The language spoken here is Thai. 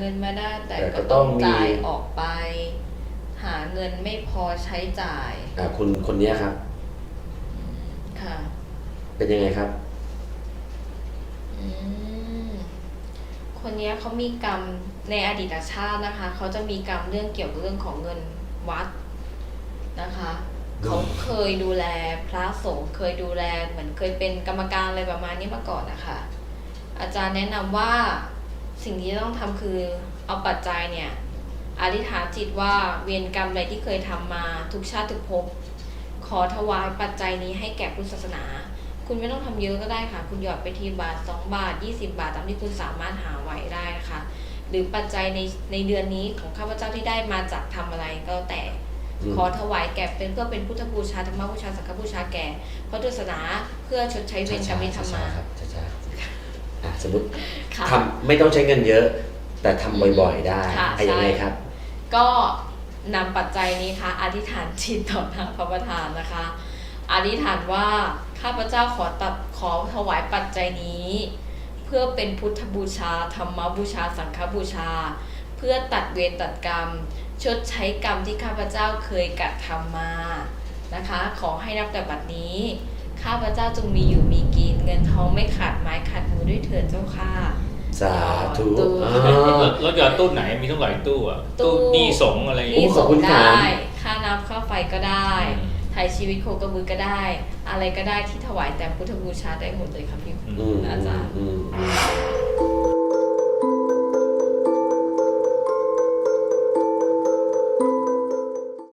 เงินมาได้ แต่แต่ก็ก็ต้ต้อองงมี จ่ายออกไป หาเงินไม่พอใช้จ่ายอ่าคุณคนเนี้ยครับ ค่ะ เป็นยังไงครับ อืมคนเนี้ยเขามีกรรมในอดีตชาตินะคะ เขาจะมีกรรมเรื่องเกี่ยวกับเรื่องของเงินวัดนะคะอืมเขาเคยดูแลพระสงฆ์เคยดูแลเหมือนเคยเป็นกรรมการอะไรประมาณนี้มาก่อนนะคะ อาจารย์แนะนำว่า สิ่งที่ต้องทำคือเอาปัจจัยเนี่ยอธิษฐานจิตว่าเวรกรรมอะไรที่เคยทำมาทุกชาติทุกภพขอถวายปัจจัยนี้ให้แก่พุทธศาสนา คุณไม่ต้องทำเยอะก็ได้ค่ะ คุณหยอดไปทีบาท 2 บาท 20 บาทตามที่คุณสามารถหาไหวได้นะคะ หรือปัจจัยในในเดือนนี้ของข้าพเจ้าที่ได้มาจากทำอะไรก็แต่อืมขอถวายแก่เป็นเพื่อเป็นพุทธบูชาธรรมบูชาสังฆบูชาแก่พระพุทธศาสนาเพื่อชดใช้เวรกรรมที่ทำมาช้ๆครับช้าๆ อะสมมติค่ะ ทำไม่ต้องใช้เงินเยอะ แต่ทำบ่อยๆได้ค่ะไอ้ยังไงใช่ครับ ก็นำปัจจัยนี้ค่ะอธิษฐานจิตต่อหน้าพระประธานนะคะ อธิษฐานว่าข้าพเจ้าขอตัดขอถวายปัจจัยนี้ เพื่อเป็นพุทธบูชา ธรรมบูชาสังฆบูชา เพื่อตัดเวรตัดกรรม ชดใช้กรรมที่ข้าพเจ้าเคยกระทำมานะคะ ขอให้นับแต่บัดนี้ ข้าพเจ้าจงมีอยู่มีกินเงินทองไม่ขาดไม้ขา ดมือด้วยเถิดเจ้าค่ะสาธุตู้ อ่ารถยนต์ตู้ไหนมีทั้งหลายตู้อะตู้ตู้ หนี้สงฆ์อะไรอย่างโอ้นี่เงี้ย ขอบส่คุงณครัได้บ ค่าน้ำค่าไฟก็ได้อืมไทยชีวิตโคกระบือก็ได้ อะไรก็ได้ที่ถวายแต่พุทธบูชาได้หมดเลยค่ะพี่อืมอาจารย์ อืมอืม